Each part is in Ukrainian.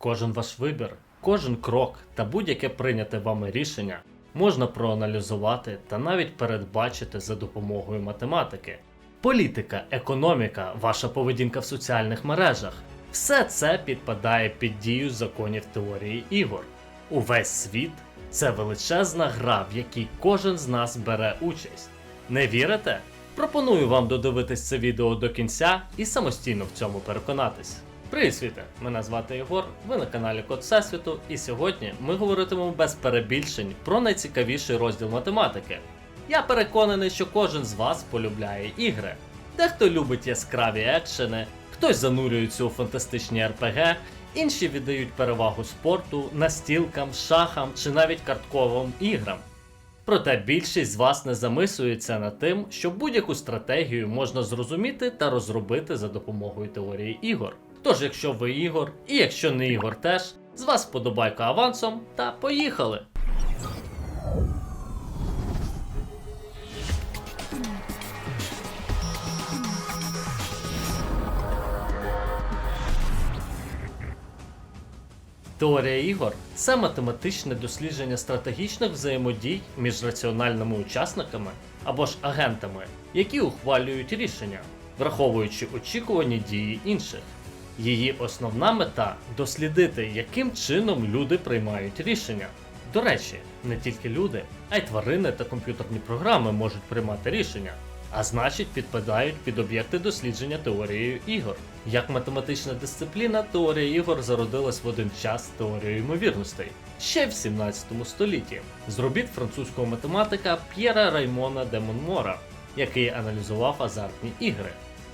Кожен ваш вибір, кожен крок та будь-яке прийняте вами рішення можна проаналізувати та навіть передбачити за допомогою математики. Політика, економіка, ваша поведінка в соціальних мережах все це підпадає під дію законів теорії ігор. Увесь світ це величезна гра, в якій кожен з нас бере участь. Не вірите? Пропоную вам додивитись це відео до кінця і самостійно в цьому переконатись. Привіт, світе! Мене звати Єгор, ви на каналі Код Всесвіту, і сьогодні ми говоритимемо без перебільшень про найцікавіший розділ математики. Я переконаний, що кожен з вас полюбляє ігри. Дехто любить яскраві екшени, хтось занурюється у фантастичні РПГ, інші віддають перевагу спорту, настілкам, шахам чи навіть картковим іграм. Проте більшість з вас не замислюється над тим, що будь-яку стратегію можна зрозуміти та розробити за допомогою теорії ігор. Тож, якщо ви ігор, і якщо не ігор теж, з вас вподобайка авансом та поїхали! Теорія ігор це математичне дослідження стратегічних взаємодій між раціональними учасниками або ж агентами, які ухвалюють рішення, враховуючи очікувані дії інших. Її основна мета дослідити, яким чином люди приймають рішення. До речі, не тільки люди, а й тварини та комп'ютерні програми можуть приймати рішення, а значить підпадають під об'єкти дослідження теорією ігор. Як математична дисципліна, теорія ігор зародилась в один час з теорією ймовірностей ще в 17 столітті з робіт французького математика П'єра Раймона де Монмора, який аналізував азартні ігри.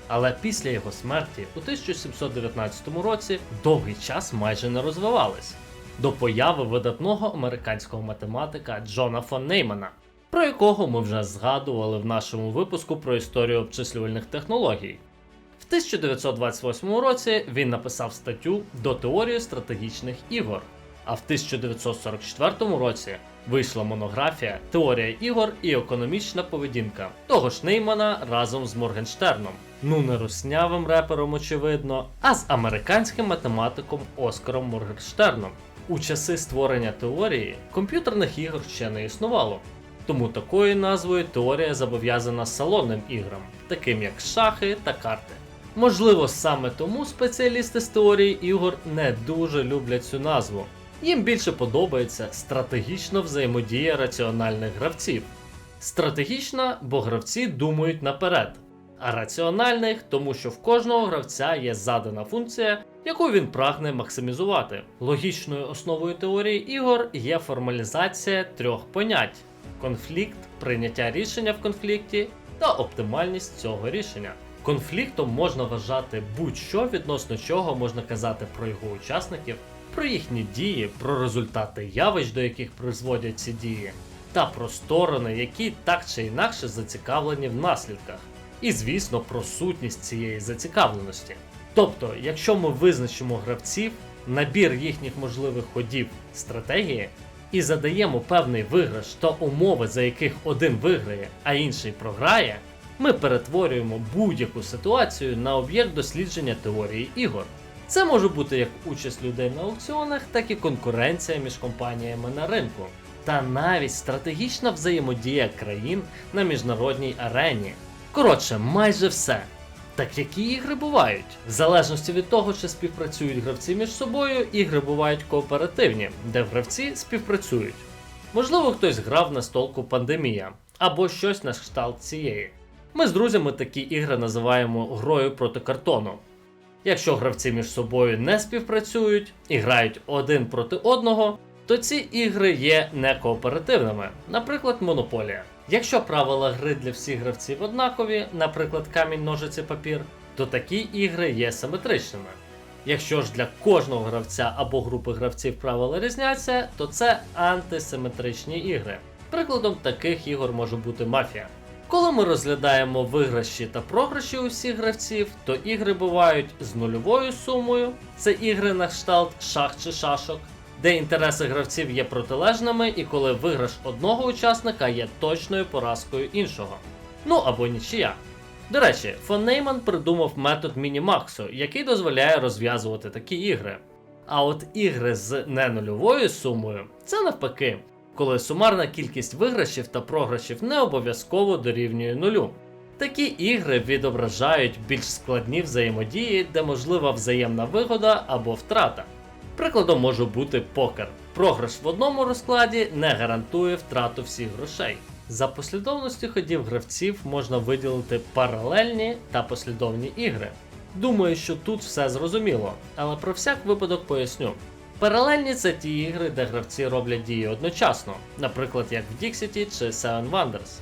Але після його смерті у 1719 році довгий час майже не розвивались до появи видатного американського математика Джона фон Неймана, про якого ми вже згадували в нашому випуску про історію обчислювальних технологій. В 1928 році він написав статтю до теорії стратегічних ігор, а в 1944 році вийшла монографія Теорія ігор і економічна поведінка того ж Неймана разом з Моргенштерном. Ну не руснявим репером, очевидно, а з американським математиком Оскаром Моргенштерном. У часи створення теорії комп'ютерних ігор ще не існувало. Тому такою назвою теорія зобов'язана салонним іграм, таким як шахи та карти. Можливо, саме тому спеціалісти з теорії ігор не дуже люблять цю назву. Їм більше подобається стратегічна взаємодія раціональних гравців. Стратегічна, бо гравці думають наперед, раціональних, тому що в кожного гравця є задана функція, яку він прагне максимізувати. Логічною основою теорії ігор є формалізація трьох понять: конфлікт, прийняття рішення в конфлікті та оптимальність цього рішення. Конфліктом можна вважати будь-що, відносно чого можна казати про його учасників, про їхні дії, про результати явищ, до яких призводять ці дії, та про сторони, які так чи інакше зацікавлені в наслідках. І звісно, про сутність цієї зацікавленості. Тобто, якщо ми визначимо гравців, набір їхніх можливих ходів стратегії і задаємо певний виграш та умови, за яких один виграє, а інший програє, ми перетворюємо будь-яку ситуацію на об'єкт дослідження теорії ігор. Це може бути як участь людей на аукціонах, так і конкуренція між компаніями на ринку, та навіть стратегічна взаємодія країн на міжнародній арені. Коротше, майже все. Так які ігри бувають? В залежності від того, чи співпрацюють гравці між собою, ігри бувають кооперативні, де гравці співпрацюють. Можливо, хтось грав на столку пандемія або щось на кшталт цієї. Ми з друзями такі ігри називаємо грою проти картону. Якщо гравці між собою не співпрацюють і грають один проти одного, то ці ігри є не кооперативними, наприклад, монополія. Якщо правила гри для всіх гравців однакові, наприклад, камінь, ножиці, папір, то такі ігри є симетричними. Якщо ж для кожного гравця або групи гравців правила різняться, то це антисиметричні ігри. Прикладом таких ігор може бути мафія. Коли ми розглядаємо виграші та програші усіх гравців, то ігри бувають з нульовою сумою, це ігри на кшталт шах чи шашок, де інтереси гравців є протилежними, і коли виграш одного учасника є точною поразкою іншого. Ну або нічия. До речі, фон Нейман придумав метод мінімаксу, який дозволяє розв'язувати такі ігри. А от ігри з ненульовою сумою це навпаки, коли сумарна кількість виграшів та програшів не обов'язково дорівнює нулю. Такі ігри відображають більш складні взаємодії, де можлива взаємна вигода або втрата. Прикладом може бути покер. Програш в одному розкладі не гарантує втрату всіх грошей. За послідовністю ходів гравців можна виділити паралельні та послідовні ігри. Думаю, що тут все зрозуміло, але про всяк випадок поясню. Паралельні це ті ігри, де гравці роблять дії одночасно, наприклад, як в Dixity чи Seven Wonders.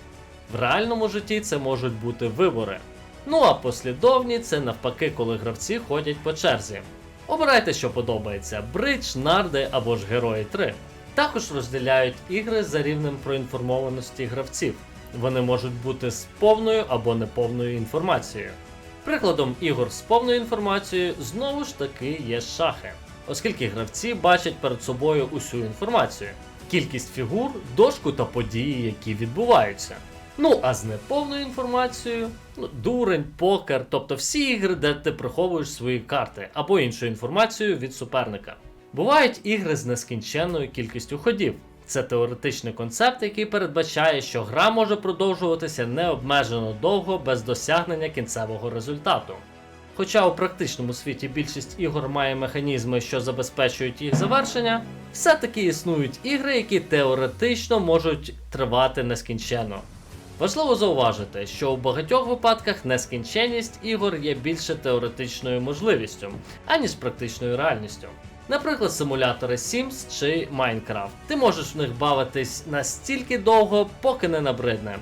В реальному житті це можуть бути вибори. Ну а послідовні це навпаки, коли гравці ходять по черзі. Обирайте, що подобається: бридж, нарди або ж герої 3. Також розділяють ігри за рівнем проінформованості гравців. Вони можуть бути з повною або неповною інформацією. Прикладом ігор з повною інформацією знову ж таки є шахи, оскільки гравці бачать перед собою усю інформацію, кількість фігур, дошку та події, які відбуваються. Ну а з неповною інформацією, ну, дурень, покер, тобто всі ігри, де ти приховуєш свої карти або іншу інформацію від суперника. Бувають ігри з нескінченною кількістю ходів. Це теоретичний концепт, який передбачає, що гра може продовжуватися необмежено довго без досягнення кінцевого результату. Хоча у практичному світі більшість ігор має механізми, що забезпечують їх завершення, все-таки існують ігри, які теоретично можуть тривати нескінченно. Важливо зауважити, що у багатьох випадках нескінченність ігор є більше теоретичною можливістю, аніж практичною реальністю. Наприклад, симулятори Sims чи Minecraft. Ти можеш в них бавитись настільки довго, поки не набридне.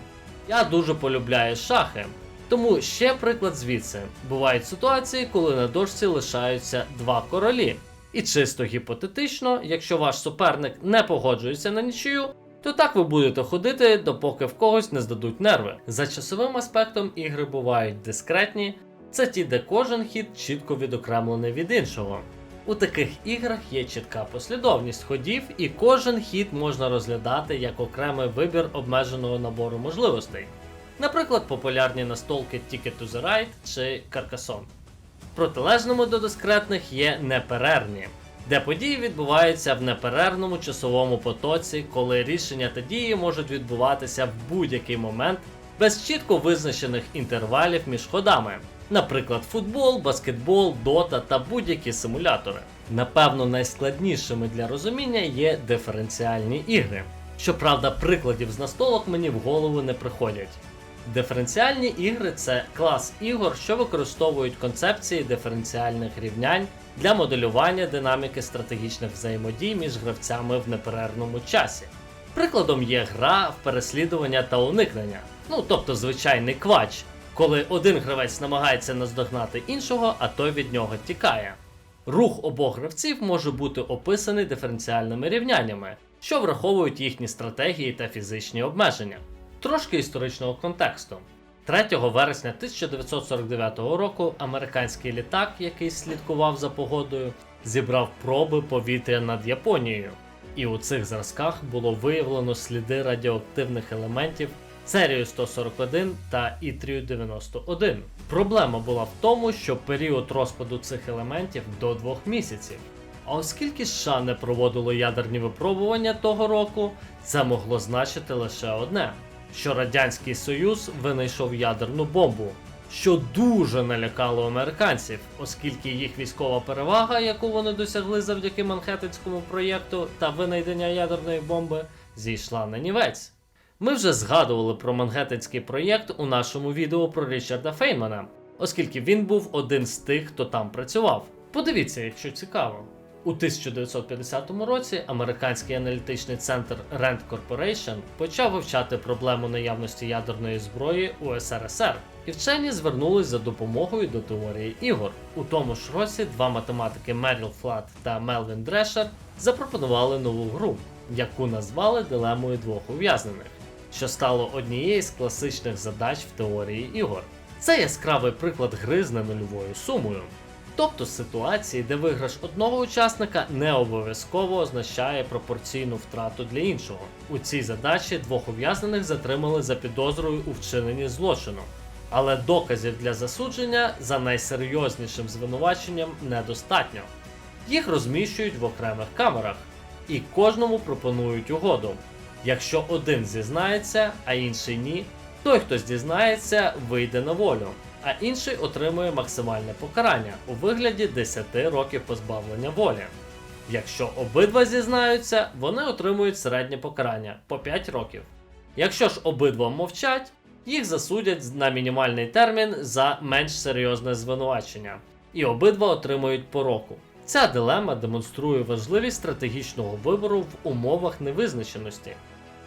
Я дуже полюбляю шахи. Тому ще приклад звідси. Бувають ситуації, коли на дошці лишаються два королі. І чисто гіпотетично, якщо ваш суперник не погоджується на нічию, то так ви будете ходити, допоки в когось не здадуть нерви. За часовим аспектом ігри бувають дискретні, це ті, де кожен хід чітко відокремлений від іншого. У таких іграх є чітка послідовність ходів, і кожен хід можна розглядати як окремий вибір обмеженого набору можливостей. Наприклад, популярні настолки Ticket to the Ride чи Carcassonne. Протилежними до дискретних є неперервні, де події відбуваються в неперервному часовому потоці, коли рішення та дії можуть відбуватися в будь-який момент без чітко визначених інтервалів між ходами. Наприклад, футбол, баскетбол, дота та будь-які симулятори. Напевно, найскладнішими для розуміння є диференціальні ігри. Щоправда, прикладів з настолок мені в голову не приходять. Диференціальні ігри це клас ігор, що використовують концепції диференціальних рівнянь для моделювання динаміки стратегічних взаємодій між гравцями в неперервному часі. Прикладом є гра в переслідування та уникнення, ну тобто звичайний квач, коли один гравець намагається наздогнати іншого, а той від нього тікає. Рух обох гравців може бути описаний диференціальними рівняннями, що враховують їхні стратегії та фізичні обмеження. Трошки історичного контексту. 3 вересня 1949 року американський літак, який слідкував за погодою, зібрав проби повітря над Японією. І у цих зразках було виявлено сліди радіоактивних елементів Церію 141 та Ітрію 91. Проблема була в тому, що період розпаду цих елементів до двох місяців. А оскільки США не проводило ядерні випробування того року, це могло значити лише одне: що Радянський Союз винайшов ядерну бомбу, що дуже налякало американців, оскільки їх військова перевага, яку вони досягли завдяки Манхеттенському проєкту та винайдення ядерної бомби, зійшла на нівець. Ми вже згадували про Мангеттенський проєкт у нашому відео про Річарда Феймана, оскільки він був один з тих, хто там працював. Подивіться, якщо цікаво. У 1950 році американський аналітичний центр Rand Corporation почав вивчати проблему наявності ядерної зброї у СРСР, і вчені звернулись за допомогою до теорії ігор. У тому ж році два математики Меріл Флат та Мелвін Дрешер запропонували нову гру, яку назвали дилемою двох ув'язнених, що стало однією з класичних задач в теорії ігор. Це яскравий приклад гри з ненульовою сумою. Тобто ситуації, де виграш одного учасника не обов'язково означає пропорційну втрату для іншого. У цій задачі двох ув'язнених затримали за підозрою у вчиненні злочину. Але доказів для засудження за найсерйознішим звинуваченням недостатньо. Їх розміщують в окремих камерах і кожному пропонують угоду. Якщо один зізнається, а інший ні, той, хто зізнається, вийде на волю, а інший отримує максимальне покарання у вигляді 10 років позбавлення волі. Якщо обидва зізнаються, вони отримують середнє покарання по 5 років. Якщо ж обидва мовчать, їх засудять на мінімальний термін за менш серйозне звинувачення, і обидва отримують по року. Ця дилема демонструє важливість стратегічного вибору в умовах невизначеності.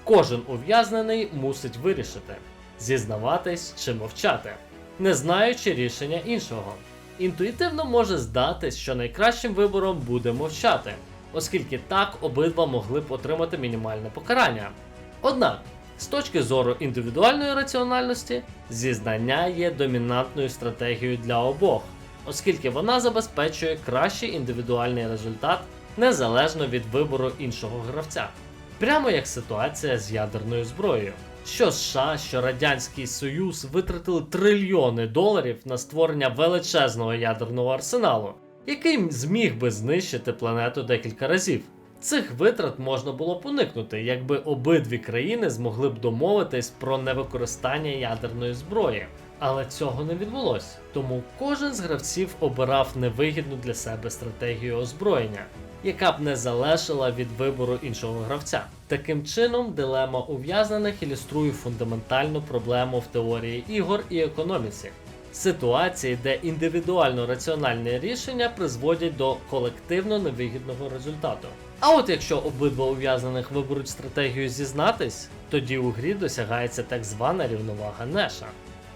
Кожен ув'язнений мусить вирішити, зізнаватись чи мовчати, не знаючи рішення іншого. Інтуїтивно може здатись, що найкращим вибором буде мовчати, оскільки так обидва могли б отримати мінімальне покарання. Однак, з точки зору індивідуальної раціональності, зізнання є домінантною стратегією для обох, оскільки вона забезпечує кращий індивідуальний результат незалежно від вибору іншого гравця. Прямо як ситуація з ядерною зброєю. Що США, що Радянський Союз витратили трильйони доларів на створення величезного ядерного арсеналу, який зміг би знищити планету декілька разів. Цих витрат можна було б уникнути, якби обидві країни змогли б домовитись про невикористання ядерної зброї. Але цього не відбулося, тому кожен з гравців обирав невигідну для себе стратегію озброєння, яка б не залежала від вибору іншого гравця. Таким чином, дилема ув'язнених ілюструє фундаментальну проблему в теорії ігор і економіці. Ситуації, де індивідуально раціональні рішення призводять до колективно невигідного результату. А от якщо обидва ув'язнених виберуть стратегію зізнатись, тоді у грі досягається так звана рівновага Неша.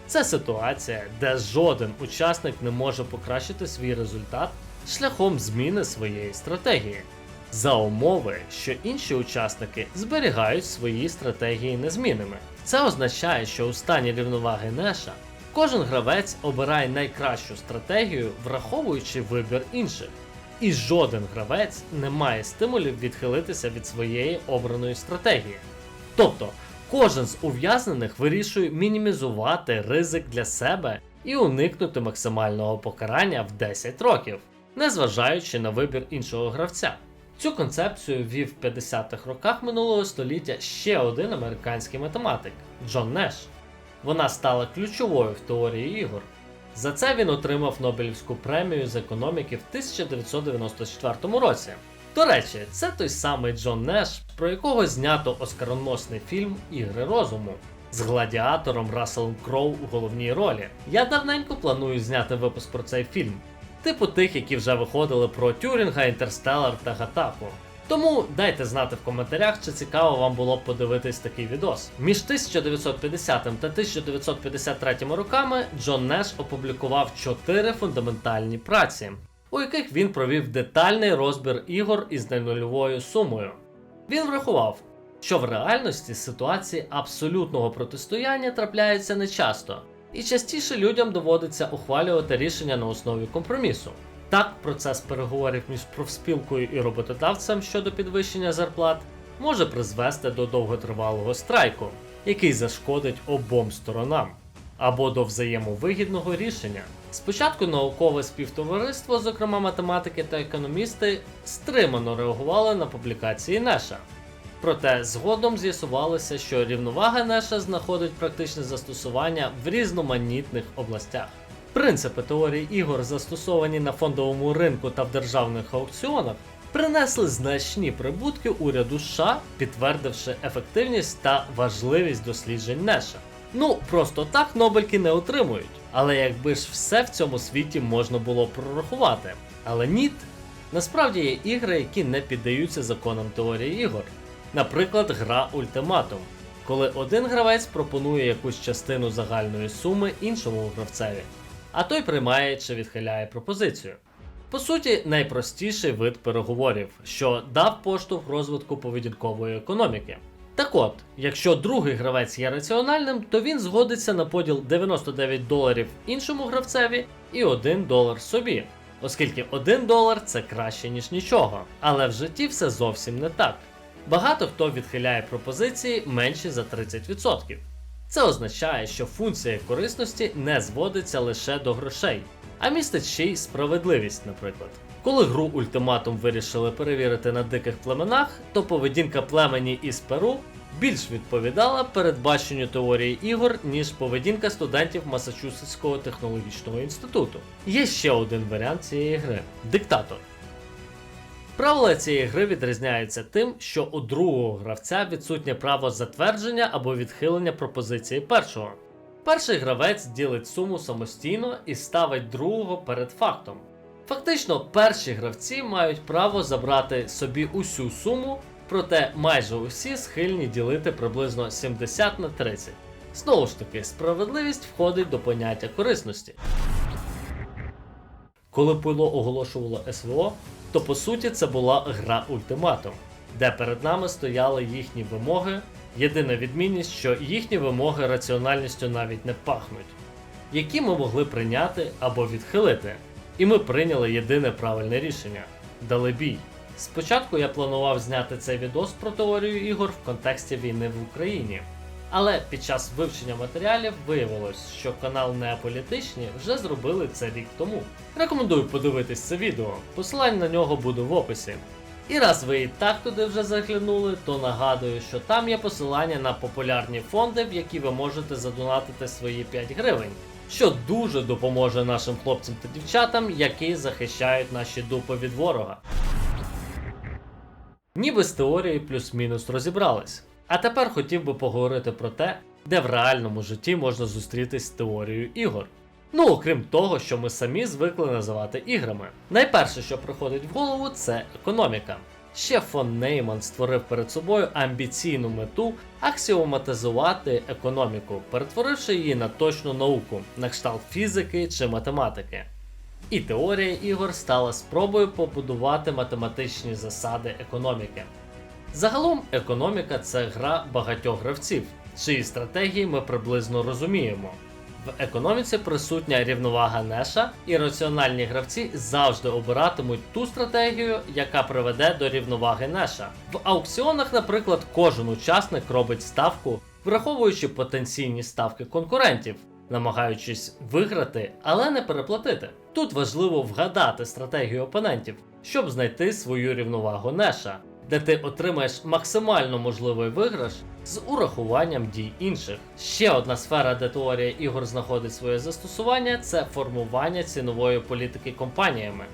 Це ситуація, де жоден учасник не може покращити свій результат шляхом зміни своєї стратегії, за умови, що інші учасники зберігають свої стратегії незмінними. Це означає, що у стані рівноваги Неша кожен гравець обирає найкращу стратегію, враховуючи вибір інших, і жоден гравець не має стимулів відхилитися від своєї обраної стратегії. Тобто, кожен з ув'язнених вирішує мінімізувати ризик для себе і уникнути максимального покарання в 10 років, незважаючи на вибір іншого гравця. Цю концепцію вів в 50-х роках минулого століття ще один американський математик Джон Неш. Вона стала ключовою в теорії ігор. За це він отримав Нобелівську премію з економіки в 1994 році. До речі, це той самий Джон Неш, про якого знято оскароносний фільм Ігри розуму з гладіатором Расселом Кроу у головній ролі. Я давненько планую зняти випуск про цей фільм, типу тих, які вже виходили про Тюрінга, Інтерстеллар та Гатаку. Тому дайте знати в коментарях, чи цікаво вам було б подивитись такий відос. Між 1950 та 1953 роками Джон Неш опублікував чотири фундаментальні праці, у яких він провів детальний розбір ігор із ненульовою сумою. Він врахував, що в реальності ситуації абсолютного протистояння трапляються нечасто, і частіше людям доводиться ухвалювати рішення на основі компромісу. Так, процес переговорів між профспілкою і роботодавцем щодо підвищення зарплат може призвести до довготривалого страйку, який зашкодить обом сторонам, або до взаємовигідного рішення. Спочатку наукове співтовариство, зокрема математики та економісти, стримано реагували на публікації Неша. Проте згодом з'ясувалося, що рівновага Неша знаходить практичне застосування в різноманітних областях. Принципи теорії ігор, застосовані на фондовому ринку та в державних аукціонах, принесли значні прибутки уряду США, підтвердивши ефективність та важливість досліджень Неша. Ну, просто так Нобельки не отримують. Але якби ж все в цьому світі можна було прорахувати. Але ні, насправді є ігри, які не піддаються законам теорії ігор. Наприклад, гра Ультиматум, коли один гравець пропонує якусь частину загальної суми іншому гравцеві, а той приймає чи відхиляє пропозицію. По суті, найпростіший вид переговорів, що дав поштовх розвитку поведінкової економіки. Так от, якщо другий гравець є раціональним, то він згодиться на поділ 99 доларів іншому гравцеві і 1 долар собі, оскільки 1 долар це краще ніж нічого. Але в житті все зовсім не так. Багато хто відхиляє пропозиції менші за 30%. Це означає, що функція корисності не зводиться лише до грошей, а містить ще й справедливість, наприклад. Коли гру ультиматум вирішили перевірити на диких племенах, то поведінка племені із Перу більш відповідала передбаченню теорії ігор, ніж поведінка студентів Масачусетського технологічного інституту. Є ще один варіант цієї гри диктатор. Правила цієї гри відрізняються тим, що у другого гравця відсутнє право затвердження або відхилення пропозиції першого. Перший гравець ділить суму самостійно і ставить другого перед фактом. Фактично, перші гравці мають право забрати собі усю суму, проте майже усі схильні ділити приблизно 70 на 30. Знову ж таки, справедливість входить до поняття корисності. Коли Пило оголошувало СВО, то по суті це була гра ультиматум, де перед нами стояли їхні вимоги. Єдина відмінність, що їхні вимоги раціональністю навіть не пахнуть, які ми могли прийняти або відхилити. І ми прийняли єдине правильне рішення дали бій. Спочатку я планував зняти цей відос про теорію ігор в контексті війни в Україні. Але під час вивчення матеріалів виявилось, що канал Неаполітичні вже зробили це рік тому. Рекомендую подивитись це відео, посилання на нього буде в описі. І раз ви і так туди вже заглянули, то нагадую, що там є посилання на популярні фонди, в які ви можете задонатити свої 5 гривень, що дуже допоможе нашим хлопцям та дівчатам, які захищають наші дупи від ворога. Ніби з теорії плюс-мінус розібрались. А тепер хотів би поговорити про те, де в реальному житті можна зустрітись з теорією ігор. Ну, окрім того, що ми самі звикли називати іграми. Найперше, що приходить в голову, це економіка. Ще фон Нейман створив перед собою амбіційну мету аксіоматизувати економіку, перетворивши її на точну науку, на кшталт фізики чи математики. І теорія ігор стала спробою побудувати математичні засади економіки. Загалом, економіка це гра багатьох гравців, чиї стратегії ми приблизно розуміємо. В економіці присутня рівновага Неша, і раціональні гравці завжди обиратимуть ту стратегію, яка приведе до рівноваги Неша. В аукціонах, наприклад, кожен учасник робить ставку, враховуючи потенційні ставки конкурентів, намагаючись виграти, але не переплатити. Тут важливо вгадати стратегію опонентів, щоб знайти свою рівновагу Неша, де ти отримаєш максимально можливий виграш з урахуванням дій інших. Ще одна сфера, де теорія ігор знаходить своє застосування, це формування цінової політики компаніями.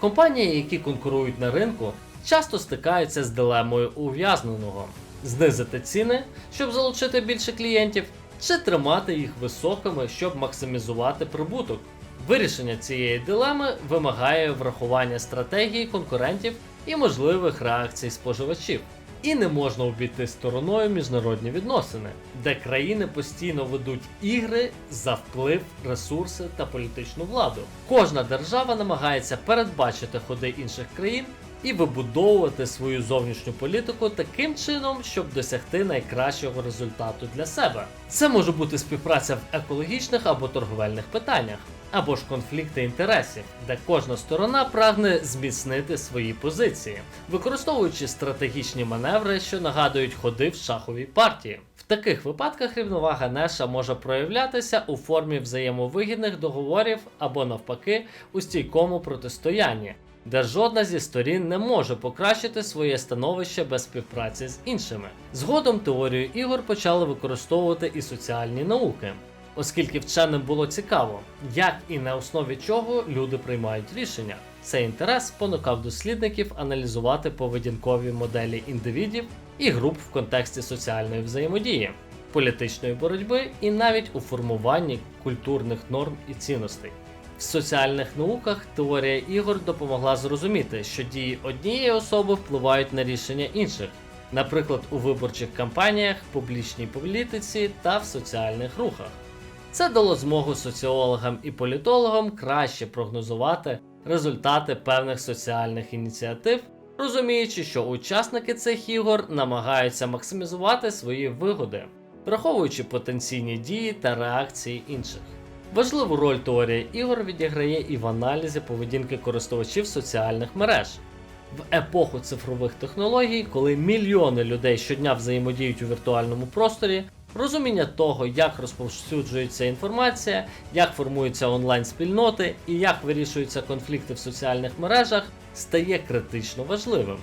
Компанії, які конкурують на ринку, часто стикаються з дилемою ув'язненого: знизити ціни, щоб залучити більше клієнтів, чи тримати їх високими, щоб максимізувати прибуток. Вирішення цієї дилеми вимагає врахування стратегії конкурентів і можливих реакцій споживачів. І не можна обійти стороною міжнародні відносини, де країни постійно ведуть ігри за вплив, ресурси та політичну владу. Кожна держава намагається передбачити ходи інших країн і вибудовувати свою зовнішню політику таким чином, щоб досягти найкращого результату для себе. Це може бути співпраця в екологічних або торговельних питаннях, або ж конфлікти інтересів, де кожна сторона прагне зміцнити свої позиції, використовуючи стратегічні маневри, що нагадують ходи в шаховій партії. В таких випадках рівновага Неша може проявлятися у формі взаємовигідних договорів або навпаки у стійкому протистоянні, де жодна зі сторін не може покращити своє становище без співпраці з іншими. Згодом теорію ігор почали використовувати і соціальні науки, оскільки вченим було цікаво, як і на основі чого люди приймають рішення. Цей інтерес спонукав дослідників аналізувати поведінкові моделі індивідів і груп в контексті соціальної взаємодії, політичної боротьби і навіть у формуванні культурних норм і цінностей. В соціальних науках теорія ігор допомогла зрозуміти, що дії однієї особи впливають на рішення інших, наприклад, у виборчих кампаніях, публічній політиці та в соціальних рухах. Це дало змогу соціологам і політологам краще прогнозувати результати певних соціальних ініціатив, розуміючи, що учасники цих ігор намагаються максимізувати свої вигоди, враховуючи потенційні дії та реакції інших. Важливу роль теорія ігор відіграє і в аналізі поведінки користувачів соціальних мереж. В епоху цифрових технологій, коли мільйони людей щодня взаємодіють у віртуальному просторі, Розуміння того, як розповсюджується інформація, як формуються онлайн-спільноти і як вирішуються конфлікти в соціальних мережах, стає критично важливим.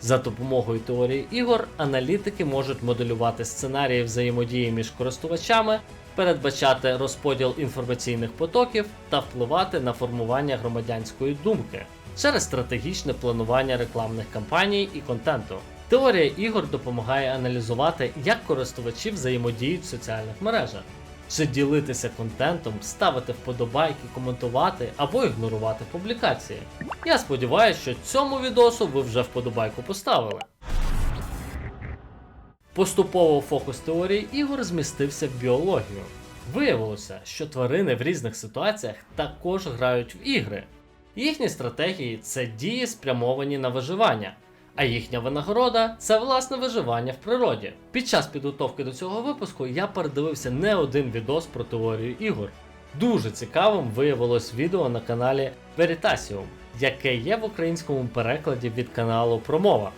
За допомогою теорії ігор аналітики можуть моделювати сценарії взаємодії між користувачами, передбачати розподіл інформаційних потоків та впливати на формування громадянської думки через стратегічне планування рекламних кампаній і контенту. Теорія ігор допомагає аналізувати, як користувачі взаємодіють в соціальних мережах, чи ділитися контентом, ставити вподобайки, коментувати або ігнорувати публікації. Я сподіваюся, що цьому відосу ви вже вподобайку поставили. Поступово фокус теорії ігор змістився в біологію. Виявилося, що тварини в різних ситуаціях також грають в ігри. Їхні стратегії це дії спрямовані на виживання, а їхня винагорода це власне виживання в природі. Під час підготовки до цього випуску я передивився не один відос про теорію ігор. Дуже цікавим виявилось відео на каналі Veritasium, яке є в українському перекладі від каналу Промова.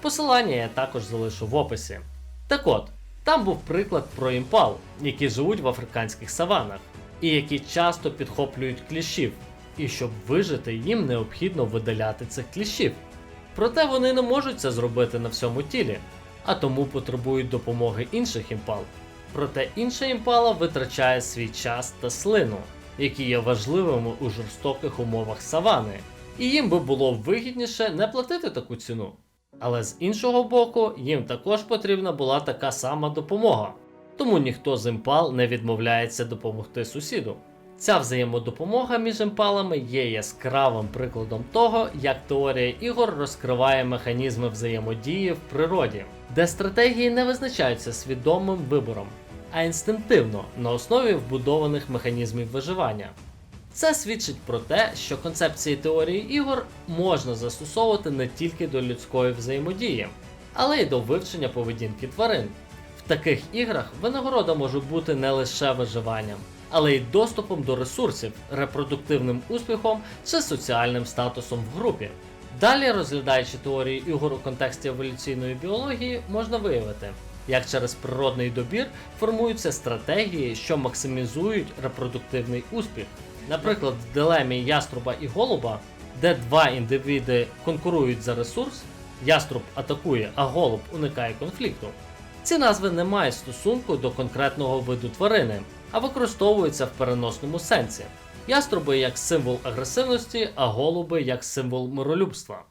Посилання я також залишу в описі. Так от, там був приклад про імпал, які живуть в африканських саванах, і які часто підхоплюють кліщів, і щоб вижити, їм необхідно видаляти цих кліщів. Проте вони не можуть це зробити на всьому тілі, а тому потребують допомоги інших імпал. Проте інша імпала витрачає свій час та слину, які є важливими у жорстоких умовах савани, і їм би було вигідніше не платити таку ціну. Але з іншого боку, їм також потрібна була така сама допомога, тому ніхто з імпал не відмовляється допомогти сусіду. Ця взаємодопомога між імпалами є яскравим прикладом того, як теорія ігор розкриває механізми взаємодії в природі, де стратегії не визначаються свідомим вибором, а інстинктивно на основі вбудованих механізмів виживання. Це свідчить про те, що концепції теорії ігор можна застосовувати не тільки до людської взаємодії, але й до вивчення поведінки тварин. В таких іграх винагорода може бути не лише виживанням, але й доступом до ресурсів, репродуктивним успіхом чи соціальним статусом в групі. Далі, розглядаючи теорії ігор у контексті еволюційної біології, можна виявити, як через природний добір формуються стратегії, що максимізують репродуктивний успіх. Наприклад, в дилемі яструба і голуба, де два індивіди конкурують за ресурс, яструб атакує, а голуб уникає конфлікту. Ці назви не мають стосунку до конкретного виду тварини, а використовуються в переносному сенсі. Яструби як символ агресивності, а голуби як символ миролюбства.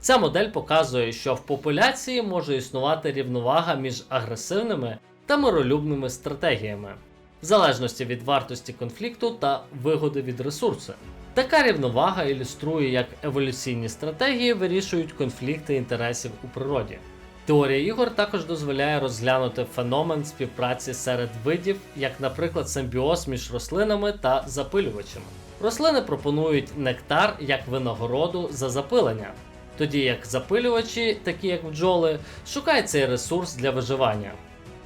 Ця модель показує, що в популяції може існувати рівновага між агресивними та миролюбними стратегіями, в залежності від вартості конфлікту та вигоди від ресурсу. Така рівновага ілюструє, як еволюційні стратегії вирішують конфлікти інтересів у природі. Теорія ігор також дозволяє розглянути феномен співпраці серед видів, як, наприклад, симбіоз між рослинами та запилювачами. Рослини пропонують нектар як винагороду за запилення, тоді як запилювачі, такі як бджоли, шукають цей ресурс для виживання.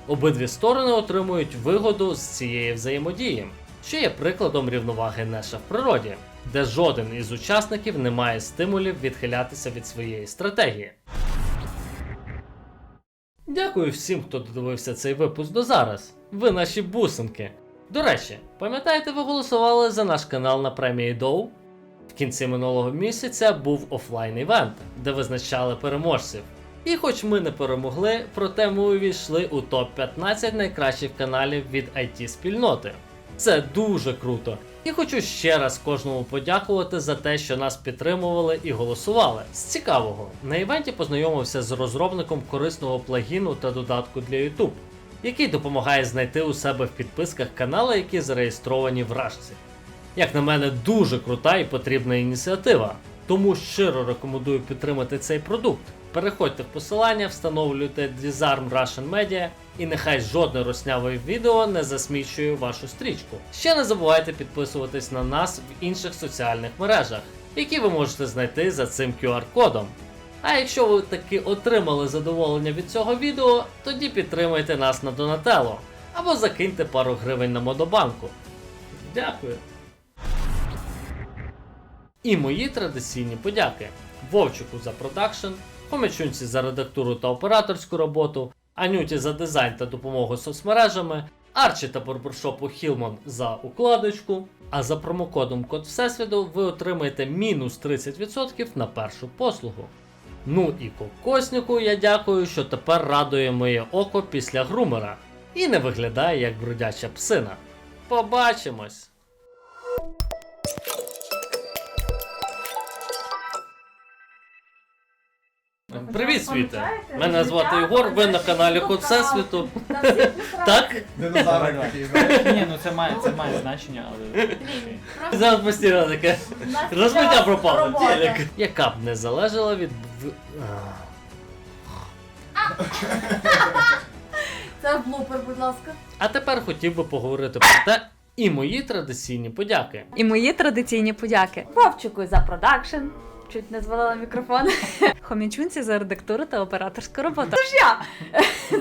Обидві сторони отримують вигоду з цієї взаємодії, що є прикладом рівноваги Неша в природі, де жоден із учасників не має стимулів відхилятися від своєї стратегії. Дякую всім, хто додивився цей випуск до зараз. Ви наші бусинки. До речі, пам'ятаєте, ви голосували за наш канал на премії Доу? В кінці минулого місяця був офлайн івент, де визначали переможців. І хоч ми не перемогли, проте ми увійшли у топ-15 найкращих каналів від IT спільноти. Це дуже круто. І хочу ще раз кожному подякувати за те, що нас підтримували і голосували. З цікавого, на івенті познайомився з розробником корисного плагіну та додатку для YouTube, який допомагає знайти у себе в підписках канали, які зареєстровані в Рашці. Як на мене, дуже крута і потрібна ініціатива. Тому щиро рекомендую підтримати цей продукт. Переходьте в посилання, встановлюйте Disarm Russian Media і нехай жодне росняве відео не засмічує вашу стрічку. Ще не забувайте підписуватись на нас в інших соціальних мережах, які ви можете знайти за цим QR-кодом. А якщо ви таки отримали задоволення від цього відео, тоді підтримайте нас на Donatello або закиньте пару гривень на модобанку. Дякую. І мої традиційні подяки Вовчику за продакшн, Хомячунці за редактуру та операторську роботу, Анюті за дизайн та допомогу соцмережами, Арчі та барбершопу Хілман за укладочку. А за промокодом Код Всесвіту ви отримаєте мінус 30% на першу послугу. Ну і кокоснику я дякую, що тепер радує моє око після грумера і не виглядає як бродяча псина. Побачимось! Привіт, світе! Мене звати Ігор, ви на каналі Код Всесвіту. Так? Динозавр такий, знаєш. Ні, ну це має, це має значення, але. Зараз постійно таке. Розмиття пропало. Яка б не залежала від. Це блупер, будь ласка. А тепер хотів би поговорити про те і мої традиційні подяки. І мої традиційні подяки. Вовчику за продакшн. Чуть не звалила мікрофон. Хомічунці за редактуру та операторську роботу. Тож я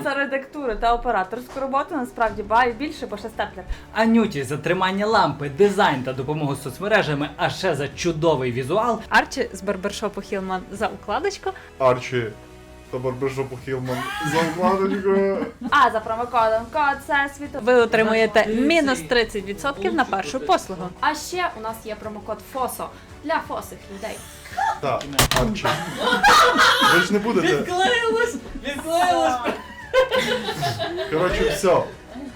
за редактуру та операторську роботу насправді баю більше, бо ще степлер. Анюті за тримання лампи, дизайн та допомогу з соцмережами, а ще за чудовий візуал. Арчі з барбершопу Хілман за укладочку. Арчі та барбершопу Хілман за укладочкою. А за промокодом код всесвіту. Ви отримуєте мінус 30% на першу послугу. А ще у нас є промокод ФОСО для фосих людей. Так, Арчі. Ви ж не будете. Відклеїлось! Відклеїлось! Коротше, все.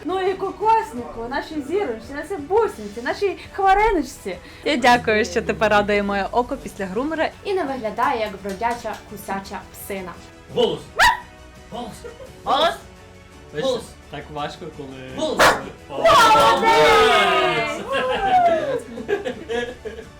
Ну і кокоснику, нашій зірочці, нашій бусинці, нашій хвариночці. Я дякую, що тепер радує моє око після грумера. І не виглядає як бродяча кусяча псина. Голос! Голос! Голос! Голос! Так важко, коли. Голос! Молодець!